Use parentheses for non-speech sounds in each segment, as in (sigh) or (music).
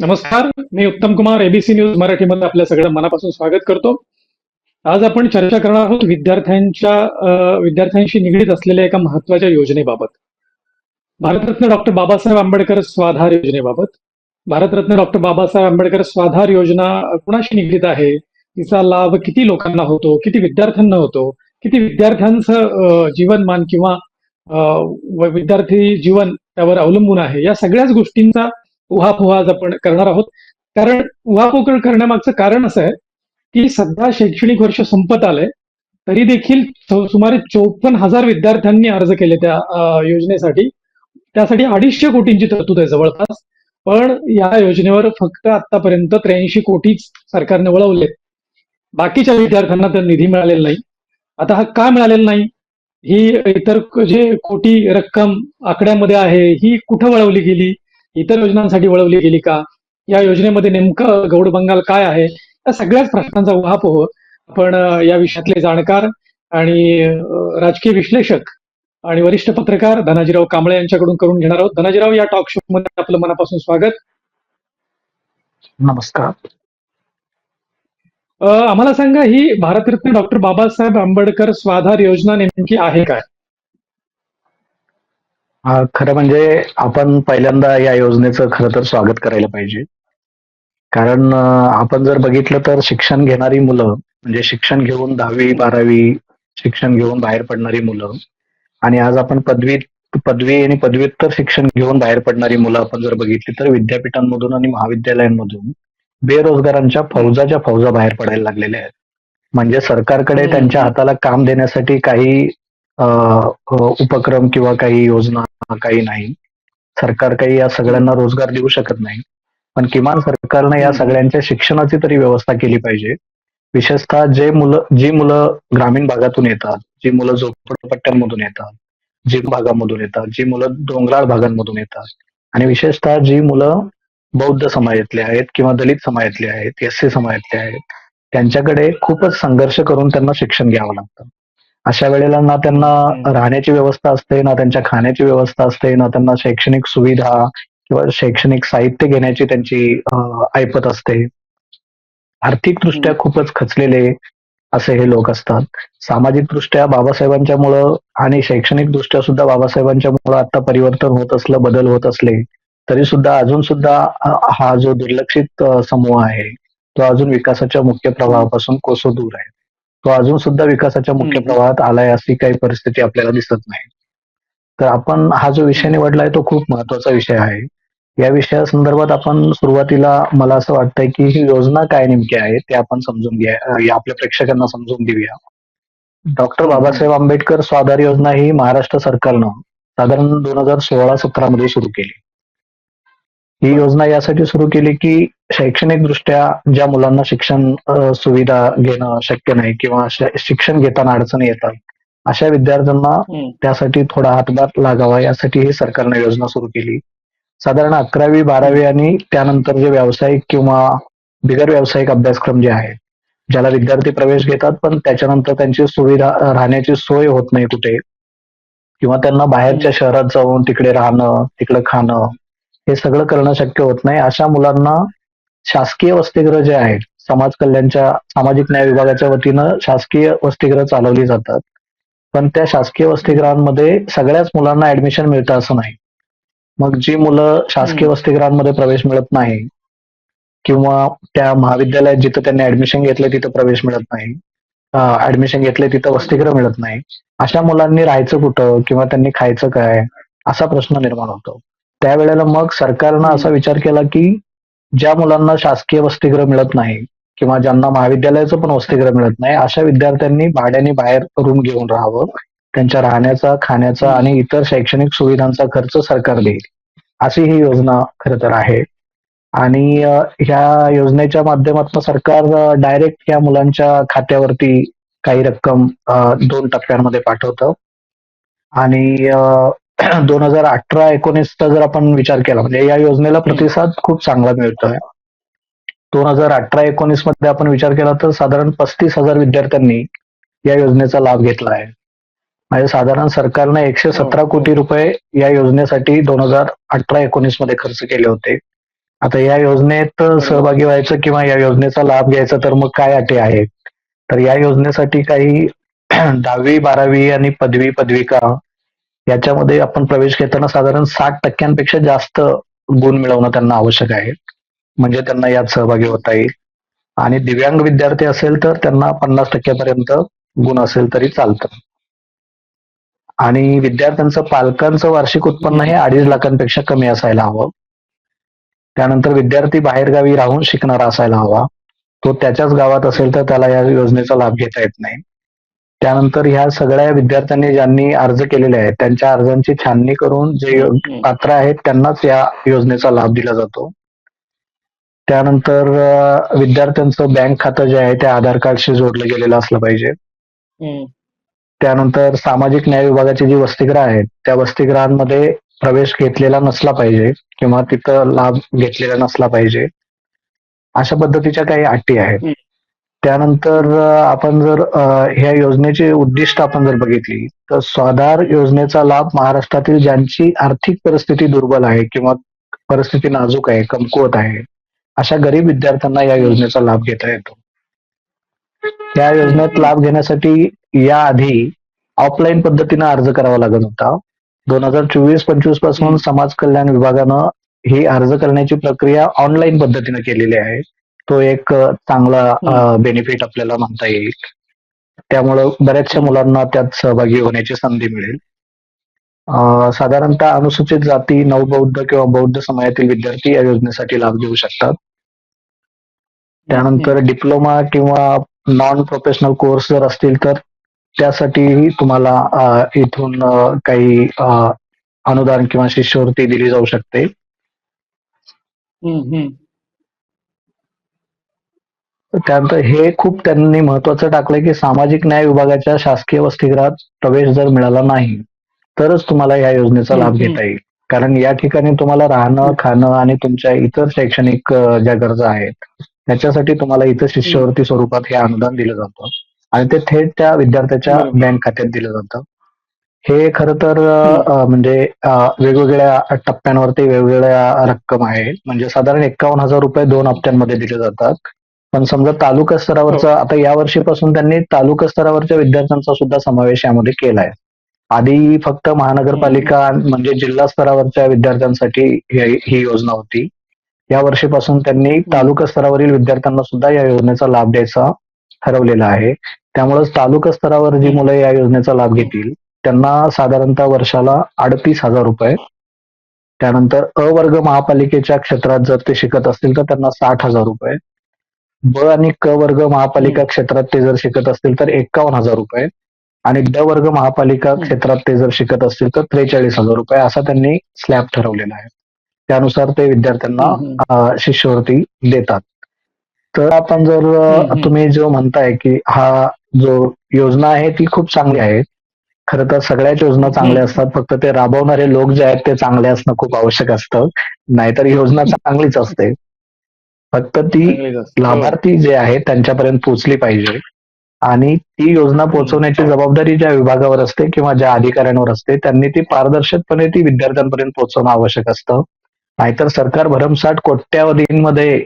नमस्कार मी उत्तम Kumar ABC news मराठीमध्ये आपल्या सगळं मनापासून स्वागत करतो. आज आपण चर्चा करणार आहोत विद्यार्थ्यांच्या विद्यार्थ्यांशी निगडीत असलेल्या एका महत्त्वाच्या योजनेबाबत. भारतरत्न डॉक्टर बाबासाहेब आंबेडकर स्वाधार योजनेबाबत. भारतरत्न डॉक्टर बाबासाहेब आंबेडकर स्वाधार योजना कुणाशी निगडीत आहे? तिचा लाभ किती लोकांना होतो? किती विद्यार्थ्यांना होतो? किती विद्यार्थ्यांचं जीवनमान किंवा विद्यार्थी जीवन त्यावर अवलंबून आहे? या सगळ्याच गोष्टींचा उहापोह आज आपण करणार आहोत. कारण उहापोह करण्यामागचं कारण असं आहे की सध्या शैक्षणिक वर्ष संपत आलंय तरी देखील सुमारे चौपन्न हजार विद्यार्थ्यांनी अर्ज केले त्या योजनेसाठी. त्यासाठी अडीचशे कोटींची तरतूद आहे जवळपास. पण या योजनेवर फक्त आतापर्यंत त्र्याऐंशी कोटीच सरकारने वळवले बाकीच्या विद्यार्थ्यांना तर निधी मिळालेला नाही. आता हा का मिळालेला नाही? ही इतर जे कोटी रक्कम आकड्यामध्ये आहे ही कुठं वळवली गेली? इतर योजनांसाठी वळवली गेली का? या योजनेमध्ये नेमकं गौड बंगाल काय आहे? या सगळ्याच प्रश्नांचा उहापोह आपण अ, या विषयातले जाणकार आणि राजकीय विश्लेषक आणि वरिष्ठ पत्रकार धनाजीराव कांबळे यांच्याकडून करून घेणार आहोत. धनाजीराव या टॉक शो मध्ये आपलं मनापासून स्वागत. नमस्कार. आम्हाला सांगा ही भारतरत्न डॉक्टर बाबासाहेब आंबेडकर स्वाधार योजना नेमकी आहे काय? खरं म्हणजे आपण पहिल्यांदा या योजनेचं खरं तर स्वागत करायला पाहिजे कारण आपण जर बघितलं तर शिक्षण घेणारी मुलं म्हणजे शिक्षण घेऊन दहावी बारावी शिक्षण घेऊन बाहेर पडणारी मुलं आणि आज आपण पदवी पदवी आणि पदव्युत्तर शिक्षण घेऊन बाहेर पडणारी मुलं आपण जर बघितली तर विद्यापीठांमधून आणि महाविद्यालयांमधून बेरोजगारांच्या फौजाच्या फौजा बाहेर पडायला लागलेल्या आहेत म्हणजे सरकारकडे. त्यांच्या हाताला काम देण्यासाठी काही उपक्रम किंवा काही योजना काही नाही. सरकार काही या सगळ्यांना रोजगार देऊ शकत नाही. पण किमान सरकारनं या सगळ्यांच्या शिक्षणाची तरी व्यवस्था केली पाहिजे. विशेषतः जे मुलं जी मुलं ग्रामीण भागातून येतात जी मुलं झोपडपट्ट्यांमधून येतात जी भागामधून येतात जी मुलं डोंगराळ भागांमधून येतात आणि विशेषतः जी मुलं बौद्ध समाजातले आहेत किंवा दलित समाजातले आहेत एस सी समाजातले आहेत त्यांच्याकडे खूपच संघर्ष करून त्यांना शिक्षण घ्यावं लागतं. अशा वेळेला ना त्यांना. राहण्याची व्यवस्था असते ना त्यांच्या खाण्याची व्यवस्था असते ना त्यांना शैक्षणिक सुविधा किंवा शैक्षणिक साहित्य घेण्याची त्यांची ऐपत असते आर्थिकदृष्ट्या. खूपच खचलेले असे हे लोक असतात सामाजिक दृष्ट्या बाबासाहेबांच्या मुळे आणि शैक्षणिक दृष्ट्या सुद्धा बाबासाहेबांच्या मुळे आता परिवर्तन होत असलं बदल होत असले तरी सुद्धा अजून सुद्धा हा जो दुर्लक्षित समूह आहे तो अजून विकासाच्या मुख्य प्रवाहापासून कोसो दूर आहे तो अजून सुद्धा विकासाच्या मुख्य. प्रवाहात आलाय अशी काही परिस्थिती आपल्याला दिसत नाही तर आपण हा जो विषय निवडलाय तो खूप महत्त्वाचा विषय आहे या विषयासंदर्भात आपण सुरुवातीला मला असं वाटतंय की ही योजना काय नेमकी आहे ते आपण समजून घ्या या आपल्या प्रेक्षकांना समजून देऊया डॉक्टर. बाबासाहेब आंबेडकर स्वाधार योजना ही महाराष्ट्र सरकारनं साधारण दोन हजार सोळा सतरा मध्ये सुरू केली ही योजना यासाठी सुरू केली की शैक्षणिक दृष्ट्या ज्या मुलांना शिक्षण सुविधा घेणं शक्य नाही किंवा शिक्षण घेताना अडचणी येतात अशा विद्यार्थ्यांना. त्यासाठी थोडा हातभार लागावा यासाठी ही सरकारने योजना सुरू केली. साधारण अकरावी बारावी आणि त्यानंतर जे व्यावसायिक किंवा बिगर व्यावसायिक अभ्यासक्रम जे आहेत ज्याला विद्यार्थी प्रवेश घेतात पण त्याच्यानंतर त्यांची सुविधा राहण्याची सोय होत नाही कुठे. किंवा त्यांना बाहेरच्या शहरात जाऊन तिकडे राहणं तिकडे खाणं हे सगळं करणं शक्य होत नाही. अशा मुलांना शासकीय वसतिगृह जे आहेत समाज कल्याणच्या सामाजिक न्याय विभागाच्या वतीनं शासकीय वसतिगृह चालवली जातात. पण त्या शासकीय वसतिगृहांमध्ये सगळ्याच मुलांना ऍडमिशन मिळतं असं नाही. मग जी मुलं शासकीय. वसतिगृहांमध्ये प्रवेश मिळत नाही किंवा त्या महाविद्यालयात जिथं त्यांनी ऍडमिशन घेतलंय तिथं प्रवेश मिळत नाही ऍडमिशन घेतलंय तिथं वसतिगृह मिळत नाही अशा मुलांनी राहायचं कुठं किंवा त्यांनी खायचं काय असा प्रश्न निर्माण होतो. त्यावेळेला मग सरकारनं असा विचार केला की ज्या मुलांना शासकीय वसतिगृह मिळत नाही किंवा ज्यांना महाविद्यालयाचं पण वसतिगृह मिळत नाही अशा विद्यार्थ्यांनी भाड्याने बाहेर रूम घेऊन राहावं त्यांच्या राहण्याचा खाण्याचा आणि इतर शैक्षणिक सुविधांचा खर्च सरकार देईल. अशी ही योजना खरं तर आहे. आणि ह्या योजनेच्या माध्यमातून सरकार डायरेक्ट या मुलांच्या खात्यावरती काही रक्कम दोन टप्प्यांमध्ये पाठवतं. आणि (clears throat) दोन हजार अठरा एकोणीसचा जर आपण विचार केला म्हणजे या योजनेला प्रतिसाद खूप चांगला मिळतोय. दोन हजार अठरा एकोणीसमध्ये आपण विचार केला तर साधारण पस्तीस हजार विद्यार्थ्यांनी या योजनेचा लाभ घेतला आहे. म्हणजे साधारण सरकारने एकशे सतरा. कोटी रुपये या योजनेसाठी दोन हजार अठरा एकोणीसमध्ये खर्च केले होते. आता या योजनेत सहभागी व्हायचं किंवा या योजनेचा लाभ घ्यायचा तर मग काय अटी आहेत? तर या योजनेसाठी काही (clears throat) दहावी बारावी आणि पदवी पदविका याच्यामध्ये आपण प्रवेश घेताना साधारण साठ टक्क्यांपेक्षा जास्त गुण मिळवणं त्यांना आवश्यक आहे. म्हणजे त्यांना यात सहभागी होता येईल. आणि दिव्यांग विद्यार्थी असेल तर त्यांना पन्नास टक्क्यापर्यंत गुण असेल तरी चालतं. आणि विद्यार्थ्यांचं पालकांचं वार्षिक उत्पन्न हे अडीच लाखांपेक्षा कमी असायला हवं. त्यानंतर विद्यार्थी बाहेरगावी राहून शिकणारा असायला हवा. तो त्याच्याच गावात असेल तर त्याला या योजनेचा लाभ घेता येत नाही. त्यानंतर ह्या सगळ्या विद्यार्थ्यांनी ज्यांनी अर्ज केलेले आहेत त्यांच्या अर्जांची छाननी करून जे. पात्र आहेत त्यांनाच या योजनेचा लाभ दिला जातो त्यानंतर विद्यार्थ्यांचं बँक खातं जे आहे ते आधार कार्डशी जोडलं गेलेलं असलं पाहिजे. त्यानंतर सामाजिक न्याय विभागाची जी वसतिगृह आहेत त्या वसतिगृहांमध्ये प्रवेश घेतलेला नसला पाहिजे किंवा तिथं लाभ घेतलेला नसला पाहिजे अशा पद्धतीच्या काही अटी आहेत. त्यानंतर आपण जर ह्या योजनेचे उद्दिष्ट आपण जर बघितली तर स्वाधार योजनेचा लाभ महाराष्ट्रातील ज्यांची आर्थिक परिस्थिती दुर्बल आहे किंवा परिस्थिती नाजूक आहे कमकुवत आहे अशा गरीब विद्यार्थ्यांना या योजनेचा लाभ घेता येतो. या योजनेत लाभ घेण्यासाठी याआधी ऑफलाईन पद्धतीनं अर्ज करावा लागत होता. दोन हजार चोवीस पंचवीसपासून समाज कल्याण विभागानं ही अर्ज करण्याची प्रक्रिया ऑनलाईन पद्धतीने केलेली आहे. तो एक चांगला बेनिफिट आपल्याला म्हणता येईल. त्यामुळं बऱ्याचशा मुलांना त्यात सहभागी होण्याची संधी मिळेल. साधारणतः अनुसूचित जाती नवबौद्ध किंवा बौद्ध समाजातील विद्यार्थी या योजनेसाठी लाभ घेऊ शकतात. त्यानंतर डिप्लोमा किंवा नॉन प्रोफेशनल कोर्स जर असतील तर त्यासाठीही तुम्हाला इथून काही अनुदान किंवा शिष्यवृत्ती दिली जाऊ शकते. त्यानंतर हे खूप त्यांनी महत्वाचं टाकलंय की सामाजिक न्याय विभागाच्या शासकीय वसतिगृहात प्रवेश जर मिळाला नाही तरच तुम्हाला या योजनेचा लाभ घेता येईल. कारण या ठिकाणी तुम्हाला राहणं खाणं आणि तुमच्या इतर शैक्षणिक ज्या गरजा आहेत त्याच्यासाठी तुम्हाला इथं शिष्यवृत्ती स्वरूपात हे अनुदान दिलं जातं. आणि ते थेट त्या विद्यार्थ्याच्या. बँक खात्यात दिलं जातं. हे खरं तर म्हणजे वेगवेगळ्या टप्प्यांवरती वेगवेगळ्या रक्कम आहे म्हणजे साधारण एकावन्न हजार रुपये दोन हप्त्यांमध्ये दिले जातात. पण समजा तालुका स्तरावरचा आता या वर्षीपासून त्यांनी तालुका स्तरावरच्या विद्यार्थ्यांचा सुद्धा समावेश यामध्ये केलाय. आधी फक्त महानगरपालिका म्हणजे जिल्हा स्तरावरच्या विद्यार्थ्यांसाठी ही ही योजना होती. या वर्षीपासून त्यांनी तालुका स्तरावरील विद्यार्थ्यांना सुद्धा या योजनेचा लाभ द्यायचा ठरवलेला आहे. त्यामुळेच तालुका स्तरावर जी मुलं या योजनेचा लाभ घेतील त्यांना साधारणतः वर्षाला अडतीस हजार रुपये. त्यानंतर अ वर्ग महापालिकेच्या क्षेत्रात जर ते शिकत असतील तर त्यांना साठ हजार रुपये. ब आणि क वर्ग महापालिका क्षेत्रात ते जर शिकत असतील तर एकावन्न हजार रुपये. आणि ड वर्ग महापालिका. क्षेत्रात ते जर शिकत असतील तर त्रेचाळीस हजार रुपये असा त्यांनी स्लॅब ठरवलेला आहे. त्यानुसार ते विद्यार्थ्यांना शिष्यवृत्ती देतात. तर आपण जर. तुम्ही जो म्हणताय की हा जो योजना आहे ती खूप चांगली आहे. खरं तर सगळ्याच योजना चांगल्या. असतात. फक्त ते राबवणारे लोक जे आहेत ते चांगले असणं खूप आवश्यक असतं. नाहीतर योजना चांगलीच असते. फक्त ती. हो. लाभार्थी जे आहेत त्यांच्यापर्यंत पोहोचली पाहिजे आणि ती योजना पोहोचवण्याची जबाबदारी ज्या विभागावर असते किंवा ज्या अधिकाऱ्यांवर असते त्यांनी ती पारदर्शकपणे ती विद्यार्थ्यांपर्यंत पोहोचवणं आवश्यक असतं नाहीतर सरकार भरमसाठ कोट्यावधींमध्ये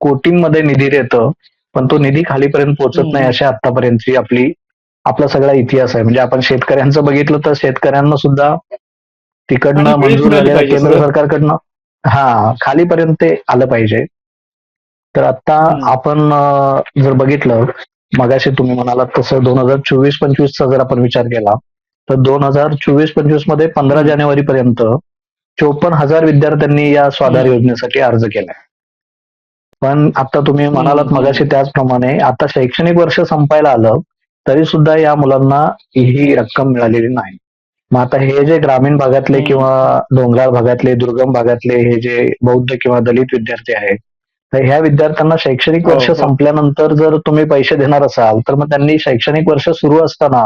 कोटींमध्ये निधी देतं पण तो निधी खालीपर्यंत पोहोचत नाही. अशी आतापर्यंतची आपली आपला सगळा इतिहास आहे म्हणजे आपण शेतकऱ्यांचं बघितलं तर शेतकऱ्यांना सुद्धा तिकडनं मंजूर केंद्र. सरकारकडनं हा खालीपर्यंत ते आलं पाहिजे तर आता. आपण जर बघितलं मगाशी तुम्ही म्हणालात तसं दोन हजार चोवीस पंचवीसचा जर आपण विचार केला तर दोन हजार चोवीस पंचवीसमध्ये पंधरा. जानेवारी पर्यंत चोपन्न हजार विद्यार्थ्यांनी या स्वाधार. योजनेसाठी अर्ज केलाय पण आता तुम्ही म्हणालात. मगाशी त्याचप्रमाणे आता शैक्षणिक वर्ष संपायला आलं तरी सुद्धा या मुलांना ही रक्कम मिळालेली नाही मग आता हे जे ग्रामीण भागातले. किंवा डोंगराळ भागातले दुर्गम भागातले हे जे बौद्ध किंवा दलित विद्यार्थी आहेत तर ह्या विद्यार्थ्यांना शैक्षणिक हो, वर्ष हो. संपल्यानंतर जर तुम्ही पैसे देणार असाल तर मग त्यांनी शैक्षणिक वर्ष सुरू असताना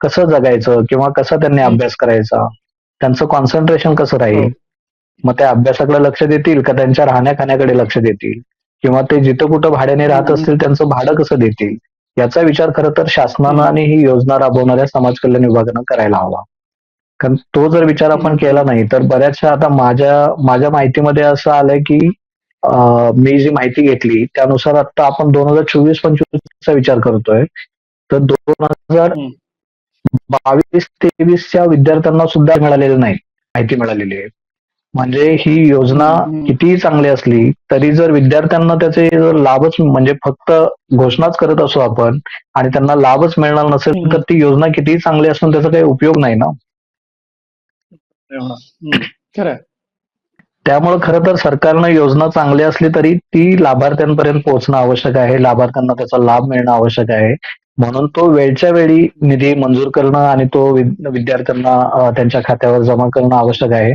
कसं जगायचं किंवा कसा त्यांनी. अभ्यास करायचा त्यांचं कॉन्सन्ट्रेशन कसं राहील हो. मग ते अभ्यासाकडे लक्ष देतील का त्यांच्या राहण्या खाण्याकडे लक्ष देतील किंवा ते जिथं कुठं भाड्याने राहत. असतील त्यांचं भाडं कसं देतील याचा विचार खरं तर शासनानं. आणि ही योजना राबवणाऱ्या समाज कल्याण विभागानं करायला हवा कारण तो जर विचार आपण. केला नाही तर बऱ्याचशा आता माझ्या माझ्या माहितीमध्ये असं आलंय की मी जी माहिती घेतली त्यानुसार आता आपण दोन हजार चोवीस पंचवीसचा विचार करतोय तर दोन हजार. बावीस तेवीसच्या विद्यार्थ्यांना सुद्धा मिळालेलं नाही माहिती मिळालेली आहे म्हणजे ही योजना. कितीही चांगली असली तरी जर विद्यार्थ्यांना त्याचे जर लाभच म्हणजे फक्त घोषणाच करत असू आपण आणि त्यांना लाभच मिळणार नसेल. तर ती योजना कितीही चांगली असून त्याचा काही उपयोग नाही ना. खरं. त्यामुळे खरं तर सरकारनं योजना चांगली असली तरी ती लाभार्थ्यांपर्यंत पोहोचणं आवश्यक आहे. लाभार्थ्यांना त्याचा लाभ मिळणं आवश्यक आहे. म्हणून तो वेळच्या वेळी निधी मंजूर करणं आणि तो विद- विद्यार्थ्यांना त्यांच्या खात्यावर जमा करणं आवश्यक आहे.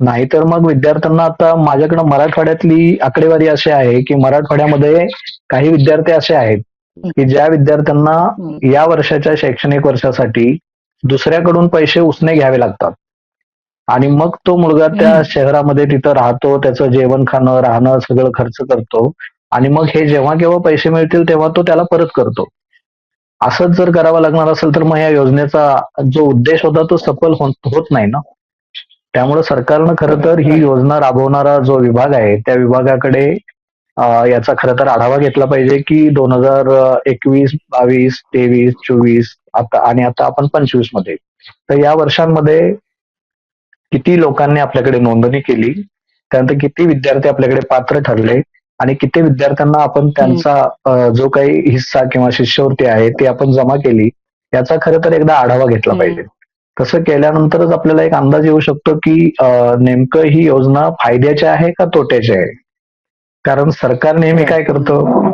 नाहीतर मग विद्यार्थ्यांना आता माझ्याकडे मराठवाड्यातली आकडेवारी अशी आहे की मराठवाड्यामध्ये काही विद्यार्थी असे आहेत की ज्या विद्यार्थ्यांना. या वर्षाच्या शैक्षणिक वर्षासाठी दुसऱ्याकडून पैसे उसने घ्यावे लागतात. आणि मग तो मुलगा त्या. शहरामध्ये तिथं राहतो त्याचं जेवण खाणं राहणं सगळं खर्च करतो. आणि मग हे जेव्हा केव्हा पैसे मिळतील तेव्हा तो त्याला परत करतो. असंच जर करावं लागणार असेल तर मग या योजनेचा जो उद्देश होता तो सफल होत नाही ना. त्यामुळे सरकारनं खरं तर ही योजना राबवणारा जो विभाग आहे त्या विभागाकडे याचा खरं तर आढावा घेतला पाहिजे की दोन हजार एकवीस बावीस तेवीस चोवीस आता आणि आता आपण पंचवीसमध्ये तर या वर्षांमध्ये किती लोकांनी आपल्याकडे नोंदणी केली त्यानंतर किती विद्यार्थी आपल्याकडे पात्र ठरले आणि किती विद्यार्थ्यांना आपण त्यांचा जो काही हिस्सा किंवा शिष्यवृत्ती आहे ती आपण जमा केली याचा खरं तर एकदा आढावा घेतला. पाहिजे. तसं केल्यानंतरच आपल्याला एक अंदाज येऊ शकतो की नेमकं ही योजना फायद्याची आहे का तोट्याची आहे? कारण सरकार नेहमी काय करतं?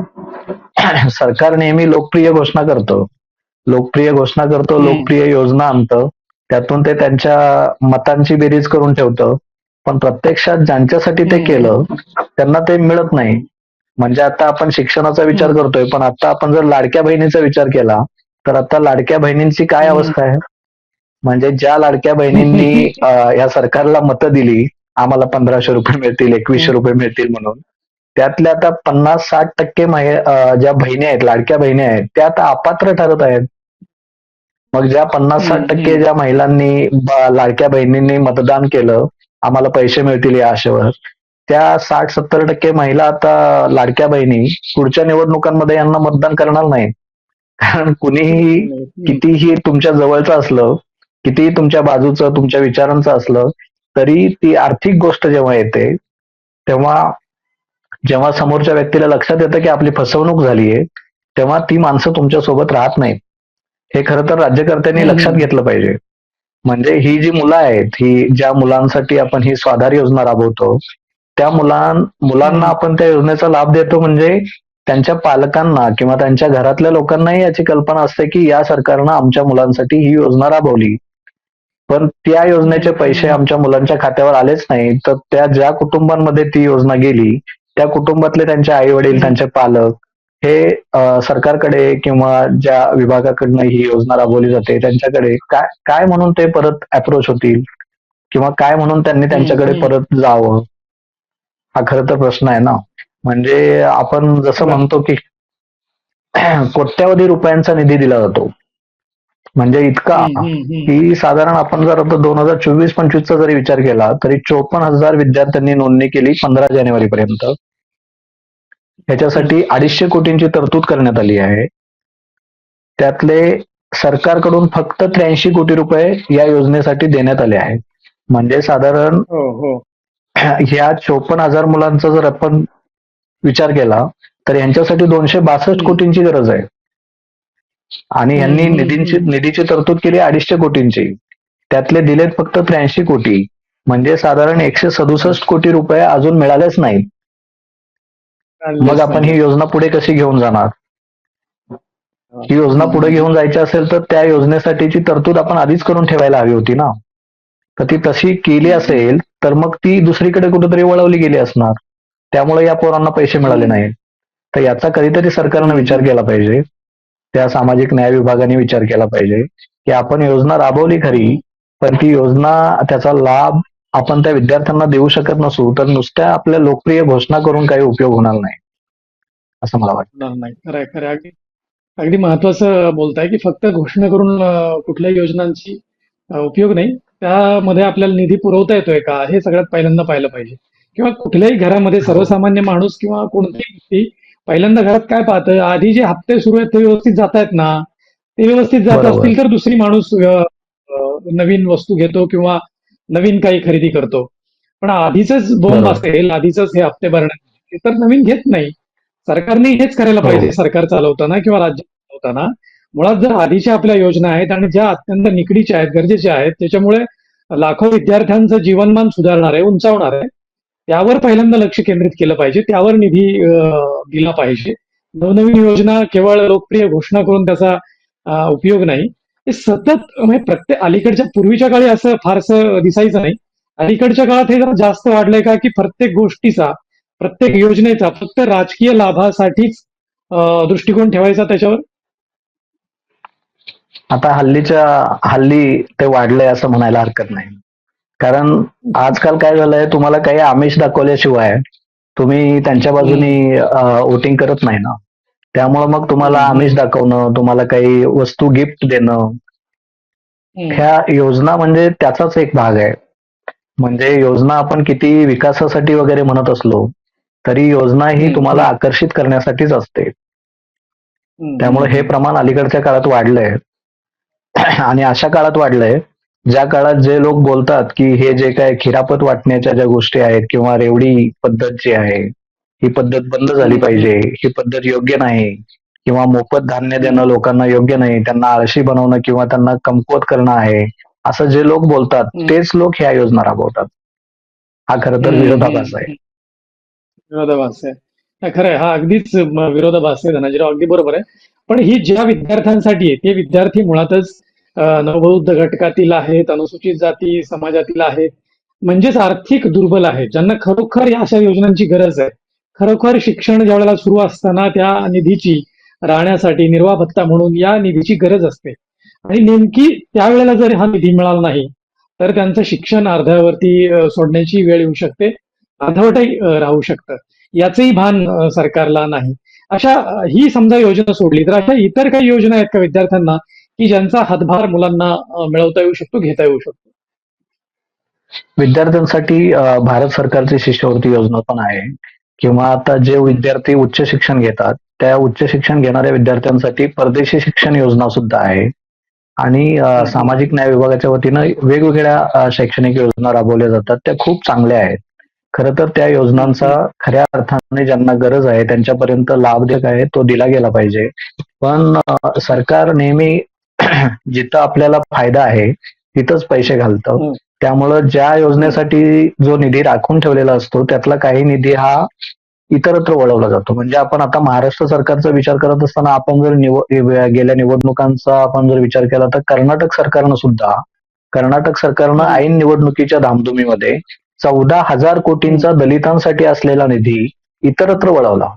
सरकार नेहमी लोकप्रिय घोषणा करतं. लोकप्रिय घोषणा करतो. लोकप्रिय योजना आणतं. त्यातून ते त्यांच्या मतांची बेरीज करून ठेवतं पण प्रत्यक्षात ज्यांच्यासाठी ते. केलं त्यांना ते मिळत नाही म्हणजे आता आपण शिक्षणाचा विचार. करतोय पण आता आपण जर लाडक्या बहिणीचा विचार केला तर आता लाडक्या बहिणींची काय. अवस्था आहे म्हणजे ज्या लाडक्या बहिणींनी (laughs) या सरकारला मतं दिली आम्हाला पंधराशे रुपये मिळतील एकवीसशे. रुपये मिळतील म्हणून त्यातल्या आता पन्नास साठ टक्के ज्या बहिणी आहेत लाडक्या बहिणी आहेत त्या आता अपात्र ठरत आहेत मग ज्या पन्नास साठ टक्के. ज्या महिलांनी लाडक्या बहिणींनी मतदान केलं आम्हाला पैसे मिळतील या आशेवर त्या साठ सत्तर टक्के महिला आता लाडक्या बहिणी पुढच्या निवडणुकांमध्ये यांना मतदान करणार नाही कारण कुणीही. कितीही तुमच्या जवळचं असलं कितीही तुमच्या बाजूचं तुमच्या विचारांचं असलं तरी ती आर्थिक गोष्ट जेव्हा येते तेव्हा जेव्हा समोरच्या व्यक्तीला लक्षात येतं की आपली फसवणूक झालीये तेव्हा ती माणसं तुमच्यासोबत राहत नाहीत हे खरं तर राज्यकर्त्यांनी. लक्षात घेतलं पाहिजे म्हणजे ही जी मुलं आहेत ही ज्या मुलांसाठी आपण ही स्वाधार योजना राबवतो त्या मुलां मुलांना. आपण त्या योजनेचा लाभ देतो म्हणजे त्यांच्या पालकांना किंवा त्यांच्या घरातल्या लोकांनाही याची कल्पना असते की या सरकारनं आमच्या मुलांसाठी ही योजना राबवली पण त्या योजनेचे पैसे आमच्या मुलांच्या खात्यावर आलेच नाही तर त्या ज्या कुटुंबांमध्ये ती योजना गेली त्या कुटुंबातले त्यांचे आई वडील. त्यांचे पालक हे सरकारकडे किंवा ज्या विभागाकडनं ही योजना राबवली जाते त्यांच्याकडे काय काय म्हणून ते परत अप्रोच होतील किंवा काय म्हणून त्यांनी त्यांच्याकडे. परत जावं हा खरं तर प्रश्न आहे ना म्हणजे आपण जसं. म्हणतो की कोट्यावधी रुपयांचा निधी दिला जातो म्हणजे इतका. की साधारण आपण जर आता दोन हजार चोवीस पंचवीसचा जरी विचार केला तरी चोपन्न हजार विद्यार्थ्यांनी नोंदणी केली पंधरा जानेवारी पर्यंत ह्याच्यासाठी अडीचशे कोटींची तरतूद करण्यात आली आहे. त्यातले सरकारकडून फक्त त्र्याऐंशी कोटी रुपये या योजनेसाठी देण्यात आले आहेत. म्हणजे साधारण हो हो. ह्या चोपन्न हजार मुलांचा जर आपण विचार केला तर यांच्यासाठी दोनशे बासष्ट. कोटींची गरज आहे. आणि यांनी निधींची. निधीची तरतूद केली अडीचशे कोटींची. त्यातले दिलेत फक्त त्र्याऐंशी कोटी. म्हणजे साधारण एकशे सदुसष्ट कोटी रुपये अजून मिळालेच नाहीत. मग आपण ही योजना पुढे कशी घेऊन जाणार? ही योजना पुढे घेऊन जायची असेल तर त्या योजनेसाठीची तरतूद आपण आधीच करून ठेवायला हवी होती ना? तर ती तशी केली असेल तर मग ती दुसरीकडे कुठेतरी वळवली गेली असणार. त्यामुळे या पोरांना पैसे मिळाले नाहीत. तर याचा कधीतरी सरकारनं विचार केला पाहिजे. त्या सामाजिक न्याय विभागाने विचार केला पाहिजे की आपण योजना राबवली खरी पण ती योजना त्याचा लाभ आपण त्या विद्यार्थ्यांना देऊ शकत नसू तर नुसत्या आपल्या लोकप्रिय घोषणा करून काही उपयोग होणार नाही असं मला वाटतं. होणार नाही. खरंय खरंय. अगदी अगदी महत्वाचं बोलताय की फक्त घोषणा करून कुठल्याही योजनांची उपयोग नाही. त्यामध्ये आपल्याला निधी पुरवता येतोय का? हे सगळ्यात पहिल्यांदा पाहिलं पाहिजे. किंवा कुठल्याही घरामध्ये. सर्वसामान्य माणूस किंवा कोणतीही व्यक्ती पहिल्यांदा घरात काय पाहतं आधी जे हप्ते सुरू आहेत ते व्यवस्थित जात आहेत ना? ते व्यवस्थित जात. असतील तर दुसरी माणूस नवीन वस्तू घेतो किंवा नवीन काही खरेदी करतो. पण आधीच बोंब. असेल आधीच हे हप्ते भरणे तर नवीन घेत नाही. सरकारने हेच करायला हो. पाहिजे सरकार चालवताना किंवा राज्य चालवताना. मुळात जर आधीच्या आपल्या योजना आहेत आणि ज्या अत्यंत निकडीच्या आहेत गरजेच्या आहेत त्याच्यामुळे लाखो विद्यार्थ्यांचं जीवनमान सुधारणार आहे उंचावणार आहे त्यावर पहिल्यांदा लक्ष केंद्रित केलं पाहिजे त्यावर निधी दिला पाहिजे. नवनवीन योजना केवळ लोकप्रिय घोषणा करून त्याचा उपयोग नाही. हे सतत म्हणजे प्रत्येक अलीकडच्या पूर्वीच्या काळी असं फारसं दिसायचं नाही. अलीकडच्या काळात हे जरा जास्त वाढलंय का की प्रत्येक गोष्टीचा प्रत्येक योजनेचा फक्त राजकीय लाभासाठीच दृष्टिकोन ठेवायचा त्याच्यावर? आता हल्लीच्या हल्ली ते वाढलंय असं म्हणायला हरकत नाही. कारण आजकाल काय झालंय तुम्हाला काही आमिष दाखवल्याशिवाय तुम्ही त्यांच्या बाजूनी वोटिंग करत नाही ना. त्यामुळे मग तुम्हाला. आमिष दाखवणं तुम्हाला काही वस्तू गिफ्ट देणं. ह्या योजना म्हणजे त्याचाच एक भाग आहे म्हणजे योजना आपण किती विकासासाठी वगैरे म्हणत असलो तरी योजना ही. तुम्हाला आकर्षित करण्यासाठीच असते. त्यामुळे हे प्रमाण अलीकडच्या काळात वाढलंय आणि अशा काळात वाढलंय ज्या काळात जे लोक बोलतात की हे जे काय खिरापत वाटण्याच्या ज्या गोष्टी आहेत किंवा रेवडी पद्धत जी आहे ही पद्धत बंद झाली. पाहिजे ही पद्धत योग्य नाही किंवा मोफत धान्य देणं लोकांना योग्य नाही त्यांना आळशी बनवणं किंवा त्यांना कमकुवत करणं आहे असं जे लोक बोलतात. तेच लोक ह्या योजना राबवतात हा खरं तर विरोधाभास आहे. विरोधाभास आहे खरं आहे हा अगदीच विरोधाभास आहे धनाजीराव अगदी बरोबर आहे पण ही ज्या विद्यार्थ्यांसाठी आहे ते विद्यार्थी मुळातच नवबौद्ध घटकातील आहेत अनुसूचित जाती समाजातील आहेत म्हणजेच आर्थिक दुर्बल आहेत ज्यांना खरोखर या अशा योजनांची गरज आहे खरोखर शिक्षण ज्या वेळेला सुरू असताना त्या निधीची राहण्यासाठी निर्वाह भत्ता म्हणून या निधीची गरज असते. आणि नेमकी त्यावेळेला जर हा निधी मिळाला नाही तर त्यांचं शिक्षण अर्ध्यावरती सोडण्याची वेळ येऊ शकते अर्धवटही राहू शकतं. याचंही भान सरकारला नाही. अशा ही समजा योजना सोडली तर अशा इतर काही योजना आहेत का विद्यार्थ्यांना की ज्यांचा हातभार मुलांना मिळवता येऊ शकतो घेता येऊ शकतो? विद्यार्थ्यांसाठी भारत सरकारची शिष्यवृत्ती योजना पण आहे. किंवा आता जे विद्यार्थी उच्च शिक्षण घेतात त्या उच्च शिक्षण घेणाऱ्या विद्यार्थ्यांसाठी परदेशी शिक्षण योजना सुद्धा आहे. आणि. सामाजिक न्याय विभागाच्या वतीनं वेगवेगळ्या शैक्षणिक योजना राबवल्या जातात. त्या खूप चांगल्या आहेत. खरं तर त्या योजनांचा खऱ्या अर्थाने ज्यांना गरज आहे त्यांच्यापर्यंत लाभ जे आहे तो दिला गेला पाहिजे. पण सरकार नेहमी (clears throat) जिथं आपल्याला फायदा आहे तिथंच पैसे घालतं. त्यामुळं ज्या योजनेसाठी जो निधी राखून ठेवलेला असतो त्यातला काही निधी हा इतरत्र वळवला जातो. म्हणजे आपण आता महाराष्ट्र सरकारचा विचार करत असताना आपण जर निव गेल्या निवडणुकांचा आपण जर विचार केला तर कर्नाटक सरकारनं सुद्धा कर्नाटक सरकारनं ऐन निवडणुकीच्या धामधुमीमध्ये चौदा हजार कोटींचा दलितांसाठी असलेला निधी इतरत्र वळवला.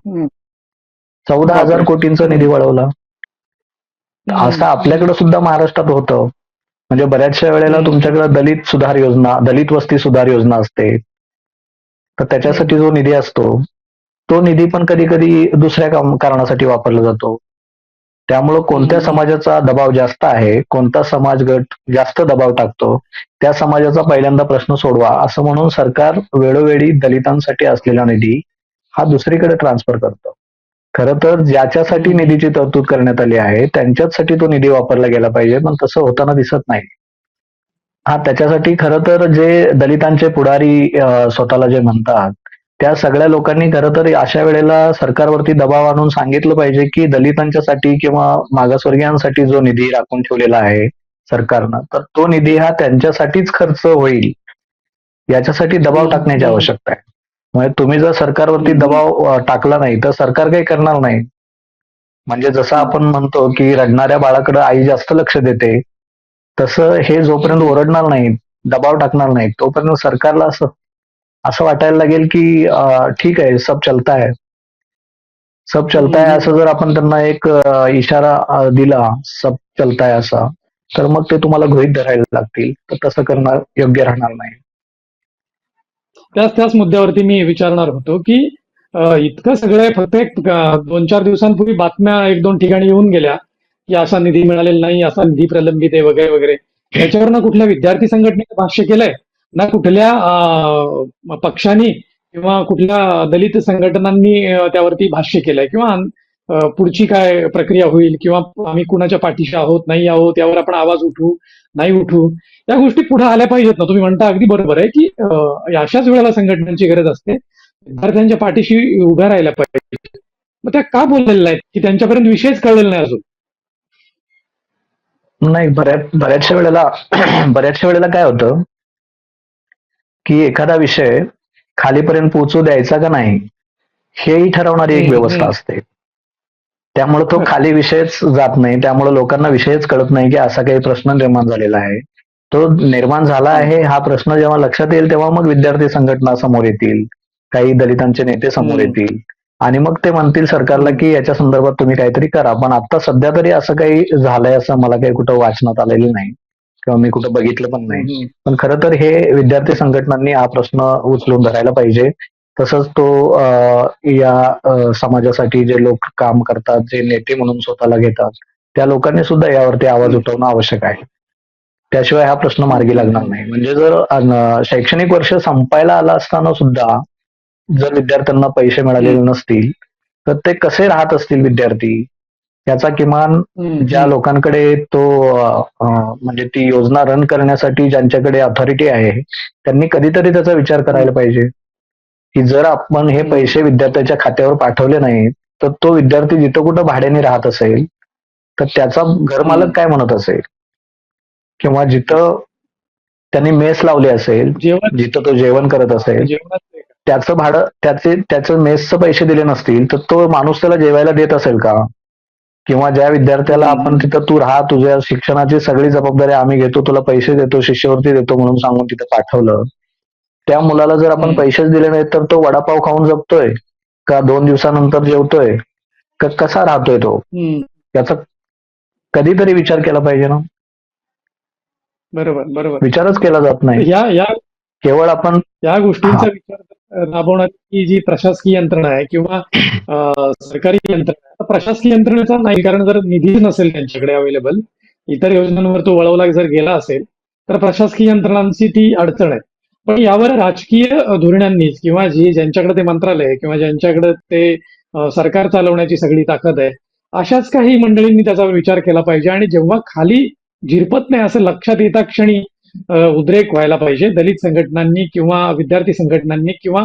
चौदा हजार कोटींचा निधी वळवला. असं आपल्याकडे सुद्धा महाराष्ट्रात होतं. म्हणजे बऱ्याचशा वेळेला. तुमच्याकडे दलित सुधार योजना दलित वस्ती सुधार योजना असते तर त्याच्यासाठी जो निधी असतो तो निधी पण कधी कधी दुसऱ्या काम- कारणासाठी वापरला जातो त्यामुळं कोणत्या. समाजाचा दबाव जास्त आहे कोणता समाज गट जास्त दबाव टाकतो त्या समाजाचा पहिल्यांदा प्रश्न सोडवा असं म्हणून सरकार वेळोवेळी दलितांसाठी असलेला निधी हा दुसरीकडे ट्रान्सफर करतं खरं तर ज्याच्यासाठी. निधीची तरतूद करण्यात आली आहे त्यांच्याचसाठी तो निधी वापरला गेला पाहिजे पण तसं होताना दिसत नाही हा त्याच्यासाठी खरं तर जे दलितांचे पुढारी स्वतःला जे म्हणतात त्या सगळ्या लोकांनी खरं तर अशा वेळेला सरकारवरती दबाव आणून सांगितलं पाहिजे की दलितांच्यासाठी किंवा मागासवर्गीयांसाठी जो निधी राखून ठेवलेला आहे सरकारनं तर तो निधी हा त्यांच्यासाठीच खर्च होईल याच्यासाठी दबाव. टाकण्याची. आवश्यकता आहे म्हणजे तुम्ही जर सरकारवरती. दबाव अं, टाकला नाही तर सरकार काही करणार नाही. म्हणजे जसं आपण म्हणतो की रडणाऱ्या बाळाकडे आई जास्त लक्ष देते तसं हे जोपर्यंत ओरडणार नाही दबाव टाकणार नाही तोपर्यंत सरकारला असं असं वाटायला लागेल की अं, ठीक आहे सब चलता है. सब चलता है हम्म. असं जर आपण त्यांना एक अं, इशारा अं, दिला सब चलता है असा तर मग ते तुम्हाला गृहीत धरायला लागतील तर तसं करणं योग्य राहणार नाही. त्याच त्याच मुद्द्यावरती मी विचारणार होतो की इतकं सगळं फक्त एक दोन चार दिवसांपूर्वी बातम्या एक दोन ठिकाणी येऊन गेल्या की असा निधी मिळालेला नाही असा निधी प्रलंबित आहे वगैरे वगैरे. याच्यावर ना कुठल्या विद्यार्थी संघटनेने भाष्य केलंय? ना कुठल्या पक्षांनी किंवा कुठल्या दलित संघटनांनी त्यावरती भाष्य केलंय? किंवा पुढची काय प्रक्रिया होईल किंवा आम्ही कुणाच्या पाठीशी आहोत नाही आहोत यावर आपण आवाज उठवू नाही उठवू या गोष्टी पुढे आल्या पाहिजेत ना. तुम्ही म्हणता अगदी बरोबर आहे की अशाच वेळेला संघटनांची गरज असते. विद्यार्थ्यांच्या पाठीशी उभ्या राहायला पाहिजे मग त्या का बोललेल्या नाहीत? की त्यांच्यापर्यंत विषयच कळलेला नाही अजून? नाही बऱ्याच बऱ्याचशा वेळेला (clears throat) बऱ्याचशा वेळेला काय होतं की एखादा विषय खालीपर्यंत पोहोचू द्यायचा का नाही हेही ठरवणारी एक व्यवस्था. असते. त्यामुळे तो. खाली विषयच जात नाही. त्यामुळे लोकांना विषयच कळत नाही की असा काही प्रश्न निर्माण झालेला आहे. तो निर्माण झाला आहे हा प्रश्न जेव्हा लक्षात येईल तेव्हा मग विद्यार्थी संघटना समोर येतील काही दलितांचे नेते समोर. येतील. आणि मग ते म्हणतील सरकारला की याच्या संदर्भात तुम्ही काहीतरी करा. पण आता सध्या तरी असं काही झालंय असं मला काही कुठं वाचनात आलेलं नाही. किंवा मी कुठं बघितलं पण नाही. पण खरं तर हे विद्यार्थी संघटनांनी हा प्रश्न उचलून धरायला पाहिजे. तसंच तो या समाजासाठी जे लोक काम करतात जे नेते म्हणून स्वतःला घेतात त्या लोकांनी सुद्धा यावरती आवाज. उठवणं आवश्यक आहे. त्याशिवाय हा प्रश्न मार्गी लागणार नाही. म्हणजे जर शैक्षणिक वर्ष संपायला आला असताना सुद्धा जर विद्यार्थ्यांना पैसे मिळालेले नसतील तर ते कसे राहत असतील विद्यार्थी? याचा किमान. ज्या लोकांकडे तो म्हणजे ती योजना रन करण्यासाठी ज्यांच्याकडे अथॉरिटी आहे त्यांनी कधीतरी त्याचा विचार करायला पाहिजे. की जर आपण हे. पैसे विद्यार्थ्याच्या खात्यावर पाठवले नाहीत तर तो विद्यार्थी जिथं कुठं भाड्याने राहत असेल तर त्याचा घरमालक. काय म्हणत असेल किंवा जिथं त्यांनी मेस लावली असेल जिथं तो जेवण करत असेल? त्याचं भाडं त्याचे त्याचं मेसचं पैसे दिले नसतील तर तो माणूस त्याला जेवायला देत असेल का किंवा ज्या विद्यार्थ्याला. आपण तिथं तू राहा तुझ्या शिक्षणाची सगळी जबाबदारी आम्ही घेतो तुला पैसे देतो शिष्यवृत्ती देतो म्हणून सांगून तिथं पाठवलं त्या मुलाला जर आपण. पैसेच दिले नाहीत तर तो वडापाव खाऊन जगतोय का दोन दिवसानंतर जेवतोय का कसा राहतोय तो. याचा कधीतरी विचार केला पाहिजे ना बरोबर बरोबर विचारच केला जात नाही या या केवळ आपण या गोष्टींचा. विचार राबवण्याची जी प्रशासकीय यंत्रणा आहे किंवा सरकारी यंत्रणा प्रशासकीय यंत्रणेचा नाही कारण जर निधी नसेल त्यांच्याकडे अवेलेबल इतर योजनांवर तो वळवला जर गेला असेल तर प्रशासकीय यंत्रणांची ती अडचण आहे पण यावर राजकीय अं, धोरणांनी किंवा जी ज्यांच्याकडे ते मंत्रालय आहे किंवा ज्यांच्याकडे ते सरकार चालवण्याची सगळी ताकद आहे अशाच काही मंडळींनी त्याचा विचार केला पाहिजे आणि जेव्हा खाली झिरपत नाही असं लक्षात येता क्षणी उद्रेक व्हायला पाहिजे. दलित संघटनांनी किंवा विद्यार्थी संघटनांनी किंवा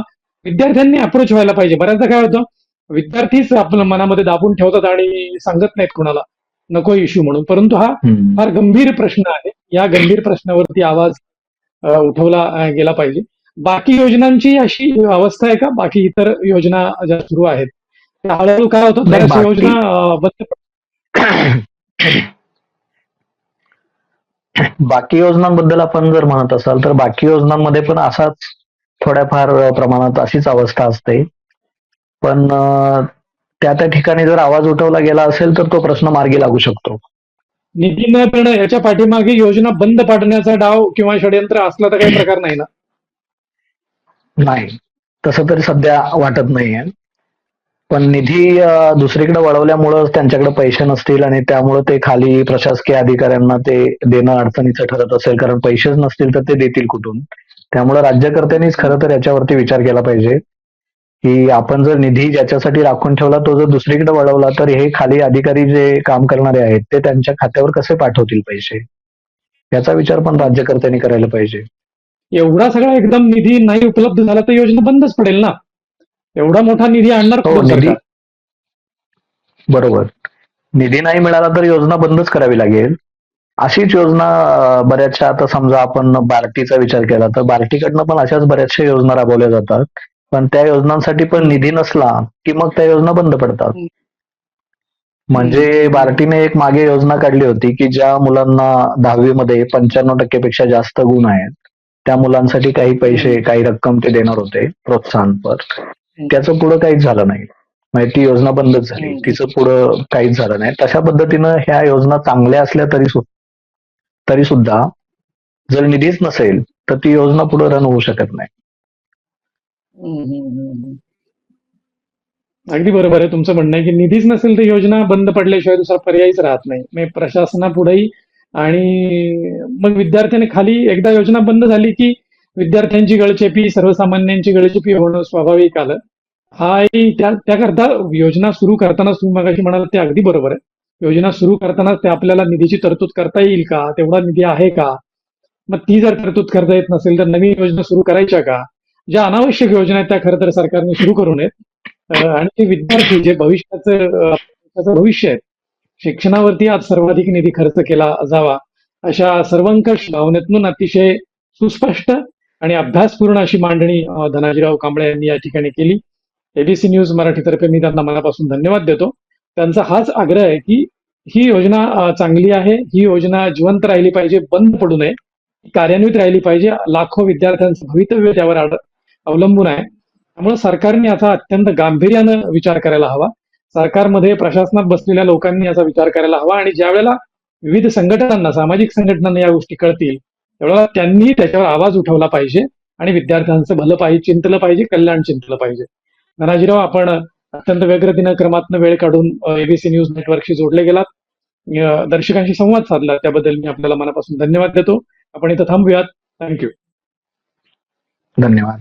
विद्यार्थ्यांनी अप्रोच व्हायला पाहिजे. बऱ्याचदा काय होतं विद्यार्थीच आपल्या मनामध्ये दाबून ठेवतात आणि सांगत नाहीत कुणाला. नको इश्यू म्हणून. परंतु हा फार गंभीर प्रश्न आहे. या गंभीर प्रश्नावरती आवाज उठवला गेला पाहिजे. बाकी योजनांची अशी अवस्था आहे का? बाकी इतर योजना ज्या सुरू आहेत त्या हळूहळू काय होतं योजना बंद. बाकी योजनांबद्दल आपण जर म्हणत असाल तर बाकी योजनांमध्ये पण असाच थोड्याफार प्रमाणात अशीच अवस्था असते. पण त्या त्या ठिकाणी जर आवाज उठवला गेला असेल तर तो प्रश्न मार्गी लागू शकतो. निधी न देणं याच्या पाठीमागे योजना बंद पाडण्याचा डाव किंवा षडयंत्र असला तर काही प्रकार नाही ना? नाही. तसं तरी सध्या वाटत नाहीये. पण निधी दुसरीकडे वळवल्यामुळं त्यांच्याकडे पैसे नसतील आणि त्यामुळं ते खाली प्रशासकीय अधिकाऱ्यांना ते देणं अडचणीचं ठरत असेल. कारण पैसेच नसतील तर ते देतील कुठून? त्यामुळे राज्यकर्त्यांनीच खरं तर याच्यावरती विचार केला पाहिजे. की आपण जर निधी ज्याच्यासाठी राखून ठेवला तो जर दुसरीकडे वळवला तर हे खाली अधिकारी जे काम करणारे आहेत ते त्यांच्या खात्यावर कसे पाठवतील पैसे? याचा विचार पण राज्यकर्त्यांनी करायला पाहिजे. एवढा सगळा एकदम निधी नाही उपलब्ध झाला तर योजना बंदच पडेल ना? एवढा मोठा निधी आणणार हो निधी? बरोबर. निधी नाही मिळाला तर योजना बंदच करावी लागेल. अशीच योजना बऱ्याचशा आता समजा आपण बार्टीचा विचार केला तर बार्टीकडनं पण अशाच बऱ्याचशा योजना राबवल्या जातात. पण त्या योजनांसाठी पण निधी नसला की मग त्या योजना बंद पडतात. म्हणजे. बार्टीने एक मागे योजना काढली होती की ज्या मुलांना दहावीमध्ये पंच्याण्णव टक्केपेक्षा जास्त गुण आहेत त्या मुलांसाठी काही पैसे काही रक्कम ते देणार होते प्रोत्साहनपर त्याचं पुढं काहीच झालं नाही म्हणजे ती योजना बंदच झाली. तिचं पुढं काहीच झालं नाही तशा पद्धतीनं ह्या योजना चांगल्या असल्या तरी सु- तरी सुद्धा जर निधीच नसेल तर ती योजना पुढे रन होऊ शकत नाही. अगदी बरोबर आहे तुमचं म्हणणं आहे की निधीच नसेल तर योजना बंद पडल्याशिवाय दुसरा पर्यायच राहत नाही. म्हणजे प्रशासनापुढेही आणि मग विद्यार्थ्याने खाली एकदा योजना बंद झाली की विद्यार्थ्यांची गळचेपी सर्वसामान्यांची गळचेपी होणं स्वाभाविक आलं. हा त्या त्याकरता योजना सुरू करताना तुम्ही मगाशी म्हणाल ते अगदी बरोबर आहे. योजना सुरू करताना ते आपल्याला निधीची तरतूद करता येईल का? तेवढा निधी आहे का? मग ती जर तरतूद करता येत नसेल तर नवीन योजना सुरू करायच्या का? ज्या अनावश्यक योजना आहेत त्या खरं तर सरकारने सुरू करू नयेत आणि ते विद्यार्थी जे भविष्याचं त्याचं भविष्य आहे शिक्षणावरती आज सर्वाधिक निधी खर्च केला जावा अशा सर्वंकष भावनेतून अतिशय सुस्पष्ट आणि अभ्यासपूर्ण अशी मांडणी धनाजीराव कांबळे यांनी या ठिकाणी केली. एबीसी न्यूज मराठीतर्फे मी त्यांना मनापासून धन्यवाद देतो. त्यांचा हाच आग्रह आहे की ही योजना चांगली आहे ही योजना जिवंत राहिली पाहिजे बंद पडू नये कार्यान्वित राहिली पाहिजे लाखो विद्यार्थ्यांचं भवितव्य त्यावर अवलंबून आहे. त्यामुळे सरकारने याचा अत्यंत गांभीर्यानं विचार करायला हवा. सरकारमध्ये प्रशासनात बसलेल्या लोकांनी याचा विचार करायला हवा आणि ज्या वेळेला विविध संघटनांना सामाजिक संघटनांना या गोष्टी कळतील त्यावेळेला त्यांनी त्याच्यावर आवाज उठवला पाहिजे आणि विद्यार्थ्यांचं भलं पाहिजे चिंतलं पाहिजे कल्याण चिंतलं पाहिजे. धनाजीराव आपण अत्यंत व्यग्र क्रमातनं वेळ काढून एबीसी न्यूज नेटवर्कशी जोडले गेलात. दर्शकांशी संवाद साधला. त्याबद्दल मी आपल्याला मनापासून धन्यवाद देतो. आपण इथं थांबूयात. थँक्यू. धन्यवाद.